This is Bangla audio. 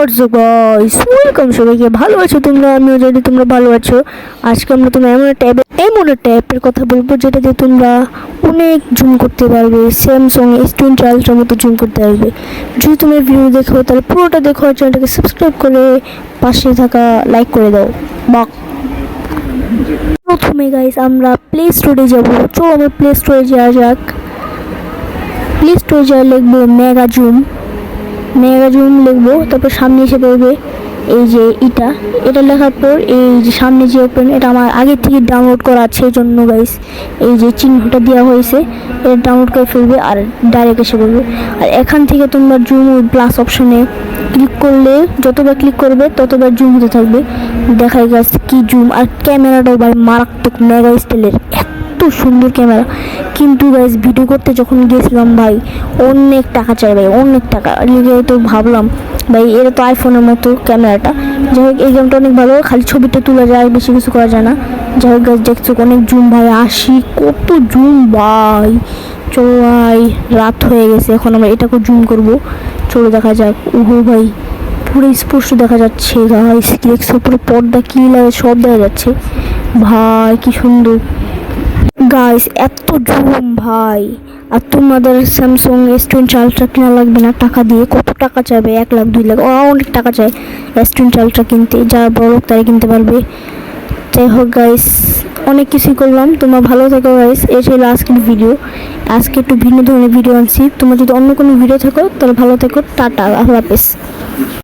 হোয়াটসঅ্যাপ গাইস ওয়েলকাম সবাইকে। ভালো আছো তোমরা? আমিও জানি তোমরা ভালো আছো। আজকে আমরা তোমরা এমন একটা এমন একটা অ্যাপের কথা বলব যেটাতে তোমরা অনেক জুম করতে পারবে। স্যামসং এস টোয়েন্টি আলট্রার মতো জুম করতে পারবে। যদি তুমি ভিডিও দেখো, তাহলে পুরোটা দেখো আর চ্যানেলটাকে সাবস্ক্রাইব করে পাশে থাকা লাইক করে দাও। বাক প্রথমে গাইস আমরা প্লে স্টোরে যাব। চলো আমরা প্লে স্টোরে যাওয়া যাক। প্লে স্টোরে যা লিখব মেগা জুম মেগা জুম লিখব, তারপর সামনে এসে পড়বে এই যে এটা এটা লেখার পর এই যে সামনে যে ওপেন এটা আমার আগে থেকে ডাউনলোড করা আছে, এই জন্য গাইস এই যে চিহ্নটা দেওয়া হয়েছে, এটা ডাউনলোড করে ফেলবে আর ডাইরেক্ট এসে পড়বে আর এখান থেকে তোমরা জুম প্লাস অপশনে ক্লিক করলে, যতবার ক্লিক করবে, ততবার জুম হতে থাকবে। দেখাই গাছ কি জুম আর ক্যামেরাটাও ভাই মারাত্মক মেগা স্টাইলের এত সুন্দর ক্যামেরা কিন্তু গাইজ ভিডিও করতে যখন গেছিলাম ভাই, অনেক টাকা চাই ভাই, অনেক টাকা। লিগে তো ভাবলাম, ভাই, এটা তো আইফোনের মতো ক্যামেরাটা যাই হোক, এই গেমটা অনেক ভালো। খালি ছবিটা তোলা যায় বেশি কিছু করা যায় না। যাই হোক গাইজ দেখছ অনেক জুম ভাই আসি কত জুম ভাই। চলো ভাই, রাত হয়ে গেছে, এখন আমরা এটাকে জুম করব। চলো দেখা যাক। ওহো ভাই, পুরো স্পষ্ট দেখা যাচ্ছে কি দেখছ? পুরো পর্দা, কি লাগে, সব দেখা যাচ্ছে। ভাই, কি সুন্দর। গাইস এত জুম ভাই। আর তোমাদের স্যামসং এস টোয়েন্টি আলট্রা কেনা লাগবে না? টাকা দিয়ে কত টাকা চাইবে? এক লাখ, দুই লাখ, ও, অনেক টাকা চাই এস টোয়েন্টি আলট্রা কিনতে। যারা বড় তারা কিনতে পারবে। যাই হোক গাইস অনেক কিছুই করলাম। তোমরা ভালো থাকো গাইস এই ছিল আজকের ভিডিও আজকে একটু ভিন্ন ধরনের ভিডিও আনছি। তোমরা যদি অন্য কোনো ভিডিও থাকো তাহলে ভালো থেকো। টাটা, আল্লাহ হাফেজ।